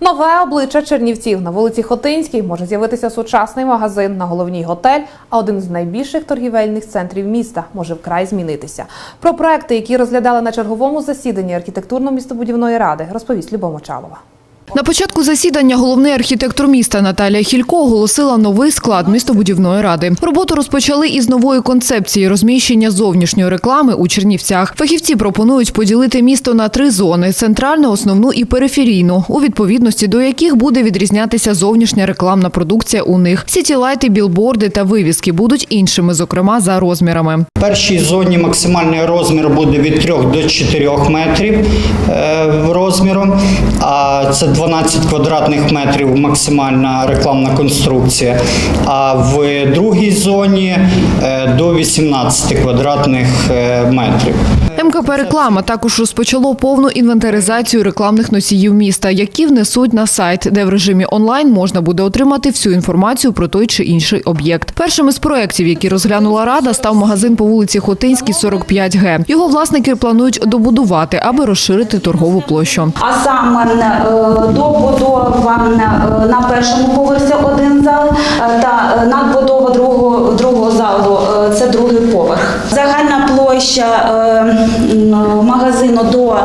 Нове обличчя Чернівців на вулиці Хотинській може з'явитися сучасний магазин на головній готель, а один з найбільших торгівельних центрів міста може вкрай змінитися. Про проекти, які розглядали на черговому засіданні архітектурно-містобудівної ради, розповість Любов Мочалова. На початку засідання головний архітектор міста Наталія Хілько оголосила новий склад містобудівної ради. Роботу розпочали із нової концепції розміщення зовнішньої реклами у Чернівцях. Фахівці пропонують поділити місто на три зони: центральну, основну і периферійну, у відповідності до яких буде відрізнятися зовнішня рекламна продукція у них. Сітілайти, білборди та вивіски будуть іншими, зокрема за розмірами. В першій зоні максимальний розмір буде від 3 до 4 метрів е, розміром, а це 12 квадратних метрів максимальна рекламна конструкція. А в другій зоні е, до 18 квадратних е, метрів. МКП «Реклама» також розпочало повну інвентаризацію рекламних носіїв міста, які внесуть на сайт, де в режимі онлайн можна буде отримати всю інформацію про той чи інший об'єкт. Першим із проєктів, які розглянула рада, став магазин по вулиці Хотинській, 45Г. Його власники планують добудувати, аби розширити торгову площу. А саме е, добудова е, на першому поверсі один зал е, та е, надбудова другого, другого залу це другий поверх. Загальна площа е, магазину до е,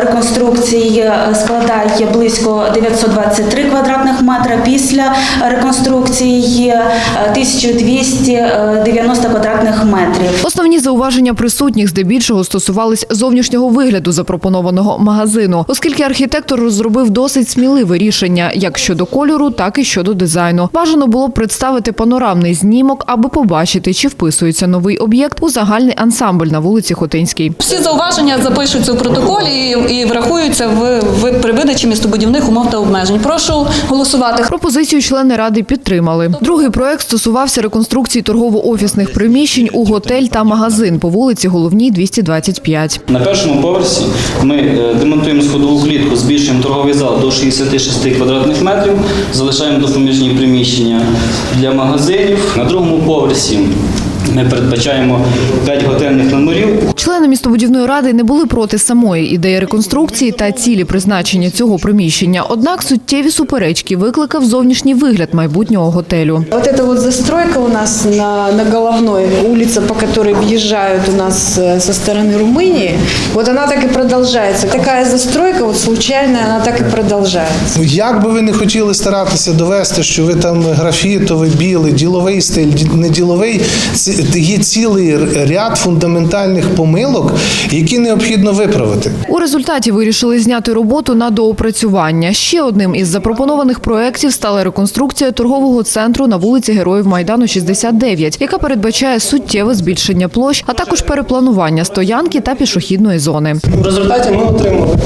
реконструкції е, складає близько 923 квадратних метра. Після реконструкції е, 1290 квадратних метрів. Основні зауваження присутніх здебільшого стосувались зовнішнього вигляду запропонованого магазину, оскільки архітектор розробив досить сміливе рішення як щодо кольору, так і щодо дизайну. Бажано було б представити панорамний знімок, аби побачити, чи вписується новий об'єкт у загальний ансамбль на вулиці Хотинській. Всі зауваження запишуться у протоколі і, і врахуються в, в при видачі містобудівних умов та обмежень. Прошу голосувати. Пропозицію члени ради підтримали. Другий проект стосувався реконструкції торгово-офісних приміщень у готель та магазин по вулиці Головній 225. На першому поверсі ми е, демонтуємо сходову клітку, збільшуємо торговий зал до 66 квадратних метрів, залишаємо допоміжні приміщення для магазинів. На другому поверсі ми передбачаємо 5 готельних номерів. Члени містобудівної ради не були проти самої ідеї реконструкції та цілі призначення цього приміщення. Однак суттєві суперечки викликав зовнішній вигляд майбутнього готелю. Вот эта вот застройка у нас на, на головной, улица, по которой въезжают у нас э, со стороны Румынии, вот она так и продолжается. Такая застройка вот случайная, она так и продолжается. Як би ви не хотіли старатися довести, що ви там графітовий, білий, діловий стиль, ді- не діловий, ці- є цілий ряд фундаментальних помилок, які необхідно виправити. У результаті вирішили зняти роботу на доопрацювання. Ще одним із запропонованих проєктів стала реконструкція торгового центру на вулиці Героїв Майдану 69, яка передбачає суттєве збільшення площ, а також перепланування стоянки та пішохідної зони. В результаті ми отримали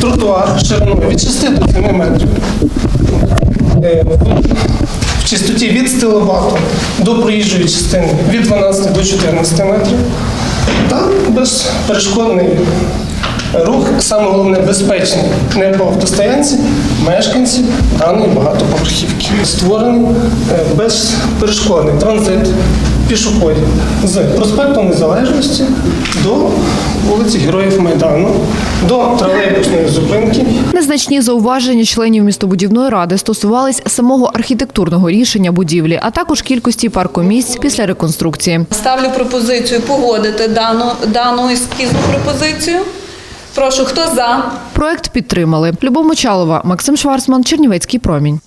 тротуар шириною від 6 до 7 метрів. Чистоті від стилобату до проїжджої частини від 12 до 14 метрів. Та безперешкодний рух, саме головне безпечний, не по автостоянці, мешканців даної багатоповерхівки. Створений е, безперешкодний транзит пішоходів з проспекту Незалежності до вулиці Героїв Майдану, до тролейбусної зупинки. Незначні зауваження членів містобудівної ради стосувались самого архітектурного рішення будівлі, а також кількості паркомісць після реконструкції. Ставлю пропозицію погодити дану, дану ескізну пропозицію. Прошу, хто за? Проект підтримали. Любов Мочалова, Максим Шварцман, Чернівецький промінь.